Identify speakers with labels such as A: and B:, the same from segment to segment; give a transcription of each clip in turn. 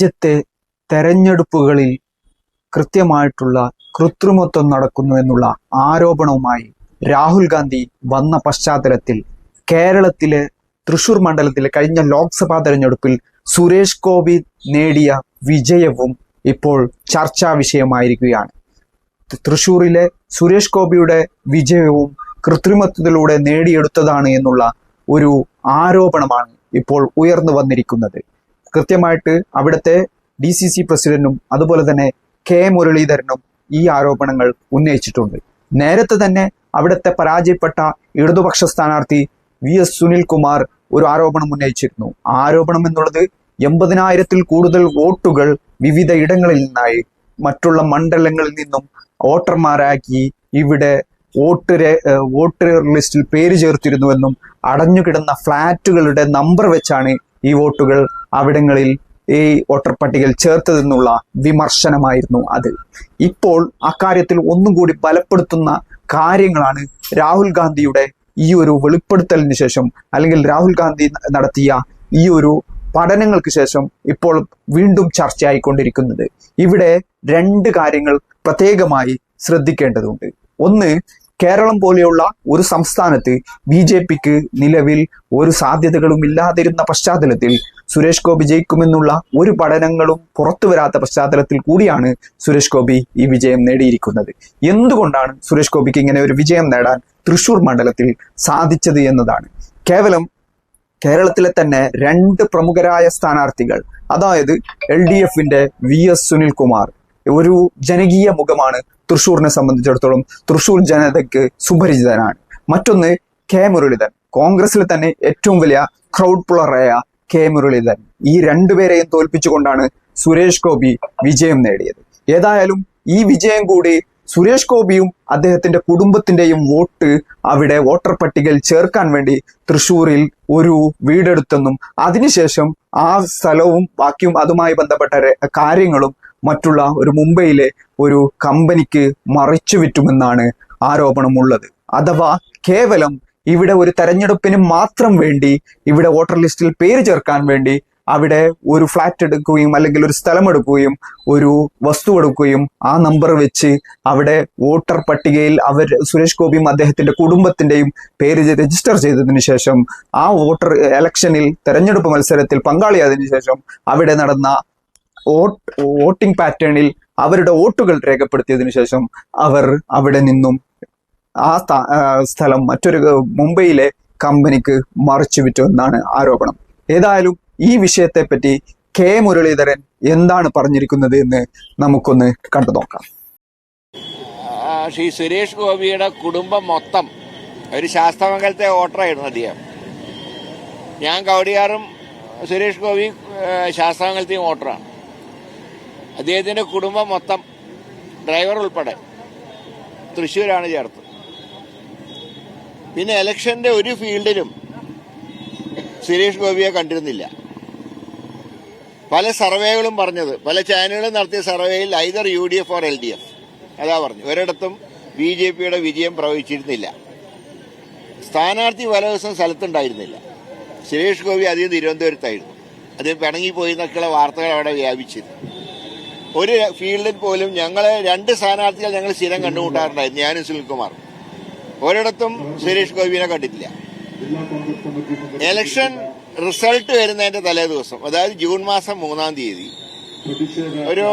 A: രാജ്യത്തെ തെരഞ്ഞെടുപ്പുകളിൽ കൃത്യമായിട്ടുള്ള കൃത്രിമത്വം നടക്കുന്നു എന്നുള്ള ആരോപണവുമായി രാഹുൽ ഗാന്ധി വന്ന പശ്ചാത്തലത്തിൽ കേരളത്തിലെ തൃശൂർ മണ്ഡലത്തിലെ കഴിഞ്ഞ ലോക്സഭാ തെരഞ്ഞെടുപ്പിൽ സുരേഷ് ഗോപി നേടിയ വിജയവും ഇപ്പോൾ ചർച്ചാ വിഷയമായിരിക്കുകയാണ്. തൃശൂരിലെ സുരേഷ് ഗോപിയുടെ വിജയവും കൃത്രിമത്വത്തിലൂടെ നേടിയെടുത്തതാണ് എന്നുള്ള ഒരു ആരോപണമാണ് ഇപ്പോൾ ഉയർന്നു വന്നിരിക്കുന്നത്. കൃത്യമായിട്ട് അവിടുത്തെ ഡി സി സി പ്രസിഡന്റും അതുപോലെ തന്നെ കെ മുരളീധരനും ഈ ആരോപണങ്ങൾ ഉന്നയിച്ചിട്ടുണ്ട്. നേരത്തെ തന്നെ അവിടുത്തെ പരാജയപ്പെട്ട ഇടതുപക്ഷ സ്ഥാനാർത്ഥി വി എസ് സുനിൽകുമാർ ഒരു ആരോപണം ഉന്നയിച്ചിരുന്നു. ആരോപണം എന്നുള്ളത് എൺപതിനായിരത്തിൽ കൂടുതൽ വോട്ടുകൾ വിവിധ ഇടങ്ങളിൽ നിന്നായി മറ്റുള്ള മണ്ഡലങ്ങളിൽ നിന്നും വോട്ടർമാരാക്കി ഇവിടെ വോട്ട് വോട്ടർ ലിസ്റ്റിൽ പേര് ചേർത്തിരുന്നുവെന്നും അടഞ്ഞുകിടന്ന ഫ്ളാറ്റുകളുടെ നമ്പർ വെച്ചാണ് ഈ വോട്ടുകൾ അവിടങ്ങളിൽ ഈ വോട്ടർ പട്ടികയിൽ ചേർത്തതെന്നുള്ള വിമർശനമായിരുന്നു അത്. ഇപ്പോൾ അക്കാര്യത്തിൽ ഒന്നും കൂടി ബലപ്പെടുത്തുന്ന കാര്യങ്ങളാണ് രാഹുൽ ഗാന്ധിയുടെ ഈ ഒരു വെളിപ്പെടുത്തലിന് ശേഷം അല്ലെങ്കിൽ രാഹുൽ ഗാന്ധി നടത്തിയ ഈ ഒരു പഠനങ്ങൾക്ക് ശേഷം ഇപ്പോൾ വീണ്ടും ചർച്ചയായിക്കൊണ്ടിരിക്കുന്നത്. ഇവിടെ രണ്ട് കാര്യങ്ങൾ പ്രത്യേകമായി ശ്രദ്ധിക്കേണ്ടതുണ്ട്. ഒന്ന് കേരളം പോലെയുള്ള ഒരു സംസ്ഥാനത്ത് ബി ജെ പിക്ക് നിലവിൽ ഒരു സാധ്യതകളും ഇല്ലാതിരുന്ന പശ്ചാത്തലത്തിൽ സുരേഷ് ഗോപി ജയിക്കുമെന്നുള്ള ഒരു പഠനങ്ങളും പുറത്തു വരാത്ത പശ്ചാത്തലത്തിൽ കൂടിയാണ് സുരേഷ് ഗോപി ഈ വിജയം നേടിയിരിക്കുന്നത്. എന്തുകൊണ്ടാണ് സുരേഷ് ഗോപിക്ക് ഇങ്ങനെ ഒരു വിജയം നേടാൻ തൃശൂർ മണ്ഡലത്തിൽ സാധിച്ചത് എന്നതാണ്. കേവലം കേരളത്തിലെ തന്നെ രണ്ട് പ്രമുഖരായ സ്ഥാനാർത്ഥികൾ അതായത് എൽ ഡി എഫിന്റെ വി എസ് സുനിൽകുമാർ ഒരു ജനകീയ മുഖമാണ് തൃശൂരിനെ സംബന്ധിച്ചിടത്തോളം തൃശ്ശൂർ ജനതയ്ക്ക് സുപരിചിതനാണ്. മറ്റൊന്ന് കെ മുരളീധരൻ. കോൺഗ്രസിലെ തന്നെ ഏറ്റവും വലിയ ക്രൗഡ് പുളറായ കെ മുരളീധരൻ. ഈ രണ്ടുപേരെയും തോൽപ്പിച്ചുകൊണ്ടാണ് സുരേഷ് ഗോപി വിജയം നേടിയത്. ഏതായാലും ഈ വിജയം കൂടി സുരേഷ് ഗോപിയും അദ്ദേഹത്തിന്റെ കുടുംബത്തിന്റെയും വോട്ട് അവിടെ വോട്ടർ പട്ടികയിൽ ചേർക്കാൻ വേണ്ടി തൃശ്ശൂരിൽ ഒരു വീടെടുത്തെന്നും അതിനുശേഷം ആ സ്ഥലവും ബാക്കിയും അതുമായി ബന്ധപ്പെട്ട കാര്യങ്ങളും മറ്റുള്ള ഒരു മുംബൈയിലെ ഒരു കമ്പനിക്ക് മറിച്ചു വിറ്റുമെന്നാണ് ആരോപണമുള്ളത്. അഥവാ കേവലം ഇവിടെ ഒരു തെരഞ്ഞെടുപ്പിന് മാത്രം വേണ്ടി ഇവിടെ വോട്ടർ ലിസ്റ്റിൽ പേര് ചേർക്കാൻ വേണ്ടി അവിടെ ഒരു ഫ്ലാറ്റ് എടുക്കുകയും അല്ലെങ്കിൽ ഒരു സ്ഥലം എടുക്കുകയും ഒരു വസ്തു എടുക്കുകയും ആ നമ്പർ വെച്ച് അവിടെ വോട്ടർ പട്ടികയിൽ അവർ സുരേഷ് ഗോപിയും അദ്ദേഹത്തിന്റെ കുടുംബത്തിന്റെയും പേര് രജിസ്റ്റർ ചെയ്തതിനു ശേഷം ആ വോട്ടർ ഇലക്ഷനിൽ തെരഞ്ഞെടുപ്പ് മത്സരത്തിൽ പങ്കാളിയായതിനു ശേഷം അവിടെ നടന്ന വോട്ടിംഗ് പാറ്റേണിൽ അവരുടെ വോട്ടുകൾ രേഖപ്പെടുത്തിയതിനു ശേഷം അവർ അവിടെ നിന്നും ആ സ്ഥലം മറ്റൊരു മുംബൈയിലെ കമ്പനിക്ക് മറിച്ചു വിറ്റു എന്നാണ് ആരോപണം. ഏതായാലും ഈ വിഷയത്തെ പറ്റി കെ മുരളീധരൻ എന്താണ് പറഞ്ഞിരിക്കുന്നത് എന്ന് നമുക്കൊന്ന് കണ്ടു നോക്കാം.
B: ശ്രീ സുരേഷ് ഗോപിയുടെ കുടുംബം മൊത്തം ഒരു ശാസ്ത്രമംഗലത്തെ വോട്ടറായിരുന്നു അദ്ദേഹം. ഞാൻ കവടിയാറും സുരേഷ് ഗോപി ശാസ്ത്രമംഗലത്തെയും വോട്ടറാണ്. അദ്ദേഹത്തിന്റെ കുടുംബം മൊത്തം ഡ്രൈവർ ഉൾപ്പെടെ തൃശ്ശൂരാണ് ചേർത്ത് പിന്നെ ഇലക്ഷന്റെ ഒരു ഫീൽഡിലും സുരേഷ് ഗോപിയെ കണ്ടിരുന്നില്ല. പല സർവേകളും പറഞ്ഞത് പല ചാനലുകളും നടത്തിയ സർവേയിൽ either U D F or L D F അതാ പറഞ്ഞു ഒരിടത്തും ബി ജെ പിയുടെ വിജയം പ്രവചിച്ചിരുന്നില്ല സ്ഥാനാർത്ഥി പല ദിവസം സ്ഥലത്തുണ്ടായിരുന്നില്ല. സുരേഷ് ഗോപി അധികം തിരുവനന്തപുരത്തായിരുന്നു. അദ്ദേഹം പിണങ്ങിപ്പോയി എന്നൊക്കെയുള്ള വാർത്തകൾ അവിടെ വ്യാപിച്ചിരുന്നു. ഒരു ഫീൽഡിൽ പോലും ഞങ്ങളെ രണ്ട് സ്ഥാനാർത്ഥികൾ ഞങ്ങൾ സ്ഥിരം കണ്ടുമുട്ടാറുണ്ടായിരുന്നു. ഞാനും സുനിൽകുമാർ ഒരിടത്തും സുരേഷ് ഗോപിനെ കണ്ടിട്ടില്ല. എലക്ഷൻ റിസൾട്ട് വരുന്നതിന്റെ തലേ ദിവസം അതായത് ജൂൺ മാസം മൂന്നാം തീയതി ഒരു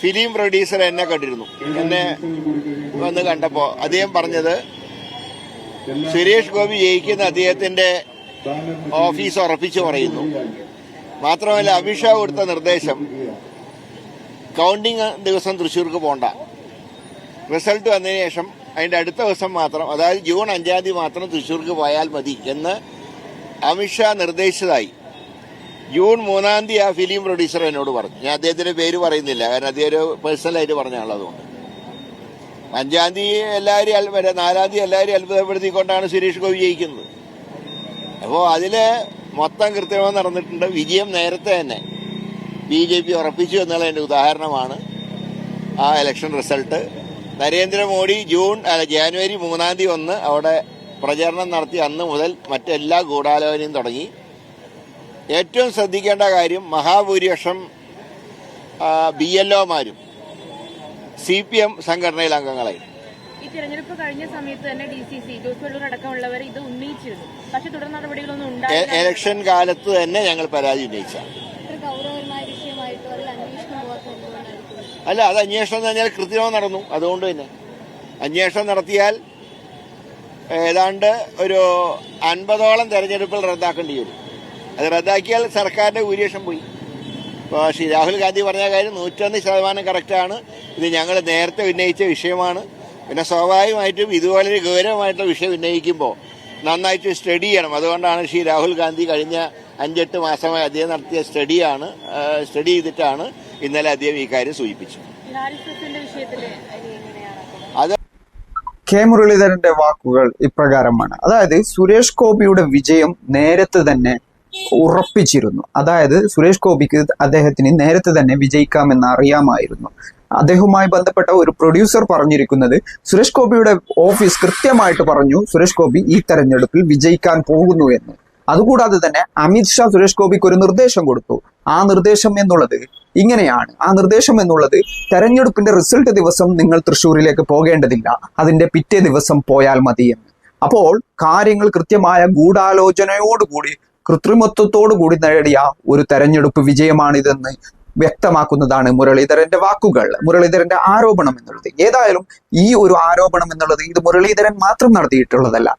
B: ഫിലിം പ്രൊഡ്യൂസർ എന്നെ കണ്ടിരുന്നു. എന്നെ വന്ന് കണ്ടപ്പോ അദ്ദേഹം പറഞ്ഞത് സുരേഷ് ഗോപി ജയിക്കുന്ന അദ്ദേഹത്തിന്റെ ഓഫീസ് ഉറപ്പിച്ചു പറയുന്നു. മാത്രമല്ല അമിത്ഷാ കൊടുത്ത നിർദ്ദേശം കൗണ്ടിങ് ദിവസം തൃശ്ശൂർക്ക് പോണ്ട. റിസൾട്ട് വന്നതിന് ശേഷം അതിന്റെ അടുത്ത ദിവസം മാത്രം അതായത് ജൂൺ അഞ്ചാം തീയതി മാത്രം തൃശ്ശൂർക്ക് പോയാൽ മതി എന്ന് അമിത്ഷാ നിർദ്ദേശിച്ചതായി. ജൂൺ മൂന്നാം തീയതി ആ ഫിലിം പ്രൊഡ്യൂസർ എന്നോട് പറഞ്ഞു. ഞാൻ അദ്ദേഹത്തിന്റെ പേര് പറയുന്നില്ല കാരണം അദ്ദേഹം ഒരു പേഴ്സണലായിട്ട് പറഞ്ഞാണല്ലോ അതുകൊണ്ട്. അഞ്ചാം തീയതി എല്ലാവരും വരെ നാലാം തീയതി എല്ലാവരും അത്ഭുതപ്പെടുത്തിക്കൊണ്ടാണ് സുരേഷ് ഗോപി ജയിക്കുന്നത്. അപ്പോൾ അതിൽ മൊത്തം കൃത്യമായി നടന്നിട്ടുണ്ട്. വിജയം നേരത്തെ തന്നെ. ബി ജെ പി ഉറപ്പിച്ചു എന്നുള്ളതിന്റെ ഉദാഹരണമാണ് ആ ഇലക്ഷൻ റിസൾട്ട് നരേന്ദ്രമോദി ജൂൺ അല്ല ജാനുവരി മൂന്നാം തീയതി ഒന്ന് അവിടെ പ്രചരണം നടത്തി അന്ന് മുതൽ മറ്റെല്ലാ ഗൂഢാലോചനയും തുടങ്ങി. ഏറ്റവും ശ്രദ്ധിക്കേണ്ട കാര്യം മഹാഭൂരിപക്ഷം ബി എൽ ഒമാരും സി പി എം സംഘടനയിൽ അംഗങ്ങളായി
C: ഈ തിരഞ്ഞെടുപ്പ് കഴിഞ്ഞ സമയത്ത് തന്നെ D C C Jose Vellur അടക്കമുള്ളവർ ഇത് ഉന്നയിച്ചിരുന്നു. പക്ഷെ തുടർ നടപടികളൊന്നും
B: ഇലക്ഷൻ കാലത്ത് തന്നെ ഞങ്ങൾ പരാതി ഉന്നയിച്ച അല്ല അത് അന്വേഷണം എന്ന് പറഞ്ഞാൽ നടന്നു. അതുകൊണ്ട് തന്നെ. അന്വേഷണം നടത്തിയാൽ ഏതാണ്ട് ഒരു അൻപതോളം തെരഞ്ഞെടുപ്പുകൾ റദ്ദാക്കേണ്ടി വരും. അത് റദ്ദാക്കിയാൽ സർക്കാരിന്റെ ഭൂരിപക്ഷം പോയി. ഇപ്പോൾ ശ്രീ രാഹുൽ ഗാന്ധി പറഞ്ഞ കാര്യം നൂറ്റൊന്ന് ശതമാനം കറക്റ്റാണ് ഇത് ഞങ്ങൾ നേരത്തെ ഉന്നയിച്ച വിഷയമാണ്. പിന്നെ സ്വാഭാവികമായിട്ടും ഇതുപോലൊരു ഗൗരവമായിട്ടുള്ള വിഷയം ഉന്നയിക്കുമ്പോൾ നന്നായിട്ട് സ്റ്റഡി ചെയ്യണം. അതുകൊണ്ടാണ് ശ്രീ രാഹുൽ ഗാന്ധി കഴിഞ്ഞ അഞ്ചെട്ട് മാസമായി അദ്ദേഹം നടത്തിയ സ്റ്റഡിയാണ് സ്റ്റഡി ചെയ്തിട്ടാണ് ഇന്നലെ അദ്ദേഹം ഈ കാര്യം
C: സൂചിപ്പിച്ചു.
B: അത്
A: കെ മുരളീധരന്റെ വാക്കുകൾ ഇപ്രകാരമാണ്. അതായത് സുരേഷ് ഗോപിയുടെ വിജയം നേരത്തെ തന്നെ ഉറപ്പിച്ചിരുന്നു. അതായത് സുരേഷ് ഗോപിക്ക് അദ്ദേഹത്തിന് നേരത്തെ തന്നെ വിജയിക്കാമെന്ന് അറിയാമായിരുന്നു. അദ്ദേഹവുമായി ബന്ധപ്പെട്ട ഒരു പ്രൊഡ്യൂസർ പറഞ്ഞിരിക്കുന്നത് സുരേഷ് ഗോപിയുടെ ഓഫീസ് കൃത്യമായിട്ട് പറഞ്ഞു സുരേഷ് ഗോപി ഈ തെരഞ്ഞെടുപ്പിൽ വിജയിക്കാൻ പോകുന്നു എന്ന്. അതുകൂടാതെ തന്നെ അമിത്ഷാ സുരേഷ് ഗോപിക്ക് ഒരു നിർദ്ദേശം കൊടുത്തു. ആ നിർദ്ദേശം എന്നുള്ളത് ഇങ്ങനെയാണ്. ആ നിർദ്ദേശം എന്നുള്ളത് തെരഞ്ഞെടുപ്പിന്റെ റിസൾട്ട് ദിവസം നിങ്ങൾ തൃശ്ശൂരിലേക്ക് പോകേണ്ടതില്ല. അതിന്റെ പിറ്റേ ദിവസം പോയാൽ മതി എന്ന്. അപ്പോൾ കാര്യങ്ങൾ കൃത്യമായ ഗൂഢാലോചനയോടുകൂടി കൃത്രിമത്വത്തോടു കൂടി നേടിയ ഒരു തെരഞ്ഞെടുപ്പ് വിജയമാണിതെന്ന് വ്യക്തമാക്കുന്നതാണ് മുരളീധരന്റെ വാക്കുകൾ മുരളീധരന്റെ ആരോപണം എന്നുള്ളത്. ഏതായാലും ഈ ഒരു ആരോപണം എന്നുള്ളത് ഇത് മുരളീധരൻ മാത്രം നടത്തിയിട്ടുള്ളതല്ല.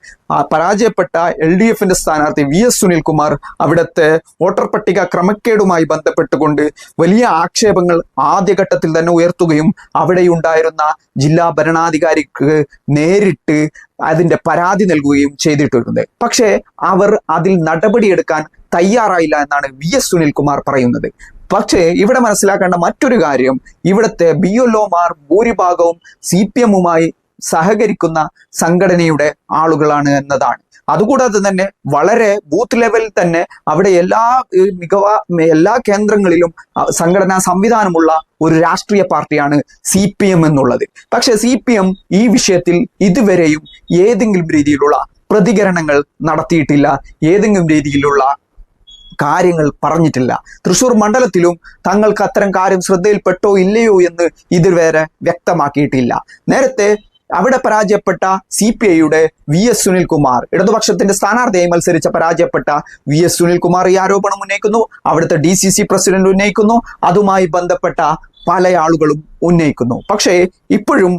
A: പരാജയപ്പെട്ട എൽ ഡി എഫിന്റെ സ്ഥാനാർത്ഥി വി എസ് സുനിൽകുമാർ അവിടുത്തെ വോട്ടർ പട്ടിക ക്രമക്കേടുമായി ബന്ധപ്പെട്ടുകൊണ്ട് വലിയ ആക്ഷേപങ്ങൾ ആദ്യഘട്ടത്തിൽ തന്നെ ഉയർത്തുകയും അവിടെയുണ്ടായിരുന്ന ജില്ലാ ഭരണാധികാരിക്ക് നേരിട്ട് അതിന്റെ പരാതി നൽകുകയും ചെയ്തിട്ടുണ്ട്. പക്ഷേ അവർ അതിൽ നടപടിയെടുക്കാൻ തയ്യാറായില്ല എന്നാണ് വി എസ് സുനിൽകുമാർ പറയുന്നത്. പക്ഷേ ഇവിടെ മനസ്സിലാക്കേണ്ട മറ്റൊരു കാര്യം ഇവിടുത്തെ ബി എൽ ഭൂരിഭാഗവും സി പി എമ്മുമായി സഹകരിക്കുന്ന സംഘടനയുടെ ആളുകളാണ് എന്നതാണ്. അതുകൂടാതെ തന്നെ വളരെ ബൂത്ത് ലെവലിൽ തന്നെ അവിടെ എല്ലാ മികവ എല്ലാ കേന്ദ്രങ്ങളിലും സംഘടനാ സംവിധാനമുള്ള ഒരു രാഷ്ട്രീയ പാർട്ടിയാണ് സി പി എം എന്നുള്ളത്. പക്ഷേ സി പി എം ഈ വിഷയത്തിൽ ഇതുവരെയും ഏതെങ്കിലും രീതിയിലുള്ള പ്രതികരണങ്ങൾ നടത്തിയിട്ടില്ല. ഏതെങ്കിലും രീതിയിലുള്ള കാര്യങ്ങൾ പറഞ്ഞിട്ടില്ല. തൃശൂർ മണ്ഡലത്തിലും തങ്ങൾക്ക് അത്തരം കാര്യം ശ്രദ്ധയിൽപ്പെട്ടോ ഇല്ലയോ എന്ന് ഇതുവരെ വ്യക്തമാക്കിയിട്ടില്ല. നേരത്തെ അവിടെ പരാജയപ്പെട്ട സി പി ഐയുടെ വി എസ് സുനിൽകുമാർ ഇടതുപക്ഷത്തിന്റെ സ്ഥാനാർത്ഥിയായി മത്സരിച്ച പരാജയപ്പെട്ട വി എസ് സുനിൽകുമാർ ഈ ആരോപണം ഉന്നയിക്കുന്നു അവിടുത്തെ ഡി സി സി പ്രസിഡന്റ് ഉന്നയിക്കുന്നു അതുമായി ബന്ധപ്പെട്ട പല ആളുകളും ഉന്നയിക്കുന്നു. പക്ഷേ ഇപ്പോഴും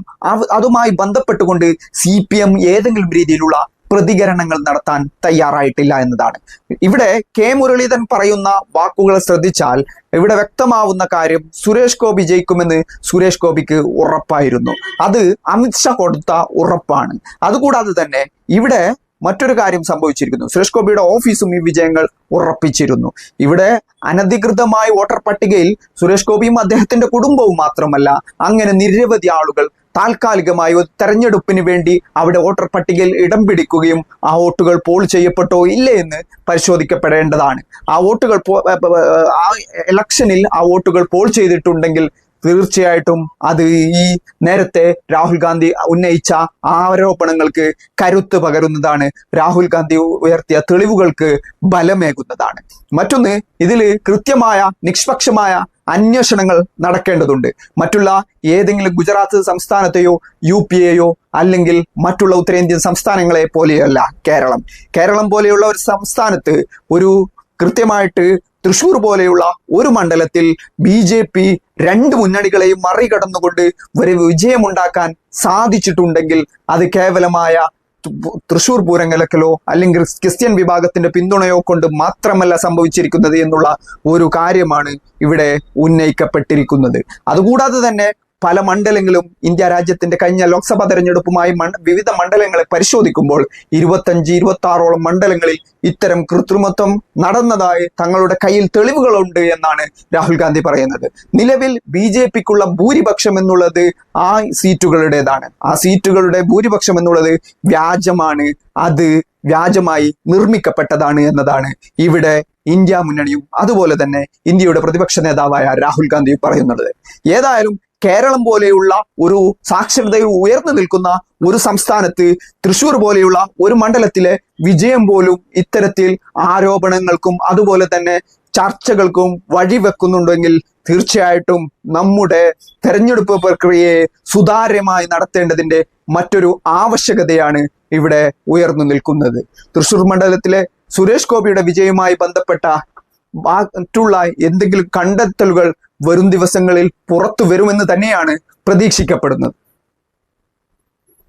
A: അതുമായി ബന്ധപ്പെട്ടുകൊണ്ട് സി പി എം ഏതെങ്കിലും രീതിയിലുള്ള പ്രതികരണങ്ങൾ നടത്താൻ തയ്യാറായിട്ടില്ല എന്നതാണ്. ഇവിടെ കെ മുരളീധരൻ പറയുന്ന വാക്കുകൾ ശ്രദ്ധിച്ചാൽ ഇവിടെ വ്യക്തമാവുന്ന കാര്യം സുരേഷ് ഗോപി ജയിക്കുമെന്ന് സുരേഷ് ഗോപിക്ക് ഉറപ്പായിരുന്നു. അത് അമിത്ഷാ കൊടുത്ത ഉറപ്പാണ്. അതുകൂടാതെ തന്നെ ഇവിടെ മറ്റൊരു കാര്യം സംഭവിച്ചിരിക്കുന്നു. സുരേഷ് ഗോപിയുടെ ഓഫീസും ഈ വിജയങ്ങൾ ഉറപ്പിച്ചിരുന്നു. ഇവിടെ അനധികൃതമായ വോട്ടർ പട്ടികയിൽ സുരേഷ് ഗോപിയും അദ്ദേഹത്തിന്റെ കുടുംബവും മാത്രമല്ല അങ്ങനെ നിരവധി ആളുകൾ താൽക്കാലികമായി ഒരു തെരഞ്ഞെടുപ്പിന് വേണ്ടി അവിടെ വോട്ടർ പട്ടികയിൽ ഇടം പിടിക്കുകയും ആ വോട്ടുകൾ പോൾ ചെയ്യപ്പെട്ടോ ഇല്ലേ എന്ന് പരിശോധിക്കപ്പെടേണ്ടതാണ്. ആ വോട്ടുകൾ ആ ഇലക്ഷനിൽ ആ വോട്ടുകൾ പോൾ ചെയ്തിട്ടുണ്ടെങ്കിൽ തീർച്ചയായിട്ടും അത് ഈ നേരത്തെ രാഹുൽ ഗാന്ധി ഉന്നയിച്ച ആരോപണങ്ങൾക്ക് കരുത്ത് പകരുന്നതാണ്. രാഹുൽ ഗാന്ധി ഉയർത്തിയ തെളിവുകൾക്ക് ബലമേകുന്നതാണ്. മറ്റൊന്ന് ഇതിൽ കൃത്യമായ നിഷ്പക്ഷമായ അന്വേഷണങ്ങൾ നടക്കേണ്ടതുണ്ട്. മറ്റുള്ള ഏതെങ്കിലും ഗുജറാത്ത് സംസ്ഥാനത്തെയോ യു പി എയോ അല്ലെങ്കിൽ മറ്റുള്ള ഉത്തരേന്ത്യൻ സംസ്ഥാനങ്ങളെ പോലെയല്ല കേരളം. കേരളം പോലെയുള്ള ഒരു സംസ്ഥാനത്ത് ഒരു കൃത്യമായിട്ട് തൃശൂർ പോലെയുള്ള ഒരു മണ്ഡലത്തിൽ ബി ജെ പി രണ്ട് മുന്നണികളെയും മറികടന്നുകൊണ്ട് ഒരു വിജയമുണ്ടാക്കാൻ സാധിച്ചിട്ടുണ്ടെങ്കിൽ അത് കേവലമായ തൃശൂർ പൂരങ്ങലക്കലോ അല്ലെങ്കിൽ ക്രിസ്ത്യൻ വിഭാഗത്തിന്റെ പിന്തുണയോ കൊണ്ട് മാത്രമല്ല സംഭവിച്ചിരിക്കുന്നത് എന്നുള്ള ഒരു കാര്യമാണ് ഇവിടെ ഉന്നയിക്കപ്പെട്ടിരിക്കുന്നത്. അതുകൂടാതെ തന്നെ പല മണ്ഡലങ്ങളും ഇന്ത്യ രാജ്യത്തിന്റെ കഴിഞ്ഞ ലോക്സഭാ തെരഞ്ഞെടുപ്പുമായി വിവിധ മണ്ഡലങ്ങളെ പരിശോധിക്കുമ്പോൾ ഇരുപത്തഞ്ച് ഇരുപത്തി ആറോളം മണ്ഡലങ്ങളിൽ ഇത്തരം കൃത്രിമത്വം നടന്നതായി തങ്ങളുടെ കയ്യിൽ തെളിവുകളുണ്ട് എന്നാണ് രാഹുൽ ഗാന്ധി പറയുന്നത്. നിലവിൽ ബി ജെ പിക്കുള്ള ഭൂരിപക്ഷം എന്നുള്ളത് ആ സീറ്റുകളുടേതാണ്. ആ സീറ്റുകളുടെ ഭൂരിപക്ഷം എന്നുള്ളത് വ്യാജമാണ്. അത് വ്യാജമായി നിർമ്മിക്കപ്പെട്ടതാണ് എന്നതാണ് ഇവിടെ ഇന്ത്യ മുന്നണിയും അതുപോലെ തന്നെ ഇന്ത്യയുടെ പ്രതിപക്ഷ നേതാവായ രാഹുൽ ഗാന്ധി പറയുന്നത്. ഏതായാലും കേരളം പോലെയുള്ള ഒരു സാക്ഷരതയിൽ ഉയർന്നു നിൽക്കുന്ന ഒരു സംസ്ഥാനത്ത് തൃശൂർ പോലെയുള്ള ഒരു മണ്ഡലത്തിലെ വിജയം പോലും ഇത്തരത്തിൽ ആരോപണങ്ങൾക്കും അതുപോലെ തന്നെ ചർച്ചകൾക്കും വഴിവെക്കുന്നുണ്ടെങ്കിൽ തീർച്ചയായിട്ടും നമ്മുടെ തെരഞ്ഞെടുപ്പ് പ്രക്രിയയെ സുതാര്യമായി നടത്തേണ്ടതിന്റെ മറ്റൊരു ആവശ്യകതയാണ് ഇവിടെ ഉയർന്നു നിൽക്കുന്നത്. തൃശൂർ മണ്ഡലത്തിലെ സുരേഷ് ഗോപിയുടെ വിജയവുമായി ബന്ധപ്പെട്ട മറ്റുള്ള എന്തെങ്കിലും കണ്ടെത്തലുകൾ വരും ദിവസങ്ങളിൽ പുറത്തു വരുമെന്ന് തന്നെയാണ് പ്രതീക്ഷിക്കപ്പെടുന്നത്.